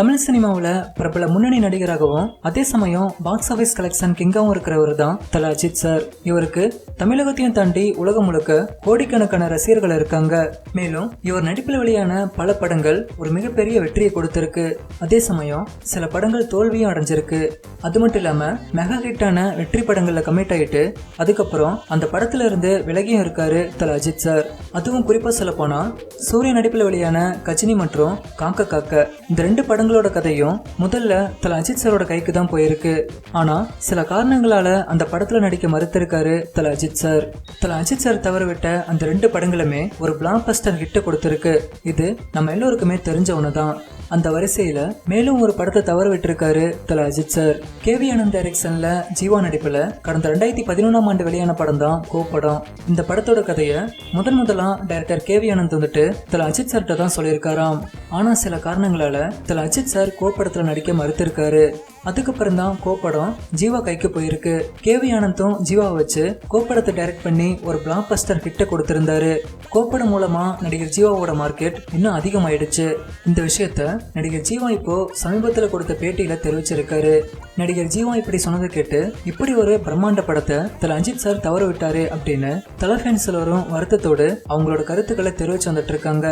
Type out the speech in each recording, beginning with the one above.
தமிழ் சினிமாவில் பிரபல முன்னணி நடிகராகவும் அதே சமயம் பாக்ஸ் ஆஃபீஸ் கலெக்ஷன் கிங்காவும் இருக்கிறவர் தான் தல அஜித் சார். இவருக்கு தமிழகத்தையும் தாண்டி உலகம் முழுக்க கோடிக்கணக்கான ரசிகர்கள் இருக்காங்க. மேலும் இவர் நடிப்பில் வெளியான பல படங்கள் ஒரு மிகப்பெரிய வெற்றியை கொடுத்திருக்கு. அதே சமயம் சில படங்கள் தோல்வியும் அடைஞ்சிருக்கு. அது மட்டும் இல்லாமல் மெகா ஹிட்டான வெற்றி படங்களில் கமிட் ஆயிட்டு அதுக்கப்புறம் அந்த படத்துல இருந்து விலகியும் இருக்காரு தல அஜித் சார். அதுவும் குறிப்பாக சொல்ல போனால் சூரிய நடிப்பில் வெளியான கஜினி மற்றும் காக்க காக்க இந்த ரெண்டு படங்கள் படங்களோட கதையும் முதல்ல தல அஜித் சாரோட கைக்கு தான் போயிருக்கு. ஆனா சில காரணங்களால அந்த படத்துல நடிக்க மறுத்திருக்காரு தல அஜித் சார். தல அஜித் சார் தவற விட்ட அந்த ரெண்டு படங்களுமே ஒரு பிளாக் பஸ்டர் ஹிட் கொடுத்திருக்கு. இது நம்ம எல்லோருக்குமே தெரிஞ்ச ஒண்ணுதான். அந்த வரிசையில மேலும் ஒரு படத்தை தவற விட்டிருக்காரு தல அஜித் சார். கேவி ஆனந்த் டைரக்ஷன்ல ஜீவா நடிப்புல கடந்த ரெண்டாயிரத்தி பதினொன்றாம் ஆண்டு வெளியான படம் தான் கோப்படம். இந்த படத்தோட கதையை முதன் முதலா டைரக்டர் கேவி ஆனந்த் வந்துட்டு தல அஜித் சார்கிட்ட தான் சொல்லியிருக்காராம். ஆனா சில காரணங்களால தல அஜித் சார் கோப்படத்துல நடிக்க மறுத்திருக்காரு. அதுக்கப்புறம் தான் கோப்படம் ஜீவா கைக்கு போயிருக்கு. கேவி ஆனந்தும் ஜீவாவை வச்சு கோப்படத்தை டைரக்ட் பண்ணி ஒரு பிளாக் பஸ்டர் ஹிட்ட கொடுத்திருந்தாரு. கோப்படம் மூலமா நடிகர் ஜீவாவோட மார்க்கெட் இன்னும் அதிகமாயிடுச்சு. இந்த விஷயத்த நடிகர் ஜீவா இப்போ சமீபத்தில் கொடுத்த பேட்டியில தெரிவிச்சிருக்காரு. நடிகர் ஜீவா இப்படி சொன்னதை கேட்டு இப்படி ஒரு பிரம்மாண்ட படத்தை தல அஜித் சார் தவற விட்டாரு அப்படின்னு தல ஃபேன்ஸ் எல்லாரும் வருத்தத்தோடு அவங்களோட கருத்துக்களை தெரிவிச்சு வந்துட்டு இருக்காங்க.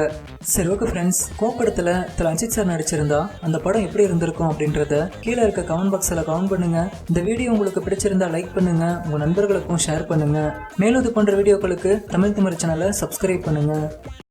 சரி ஓகே ஃப்ரெண்ட்ஸ் கோப்படத்தில் தல அஜித் சார் நடிச்சிருந்தா அந்த படம் எப்படி இருந்திருக்கும் அப்படின்றத கீழே இருக்க கமெண்ட் பாக்ஸில் கமெண்ட் பண்ணுங்க. இந்த வீடியோ உங்களுக்கு பிடிச்சிருந்தா லைக் பண்ணுங்க உங்க நண்பர்களுக்கும் ஷேர் பண்ணுங்க. மேலும் இது போன்ற வீடியோக்களுக்கு தமிழ் தமிழ் சேனலை சப்ஸ்கிரைப் பண்ணுங்க.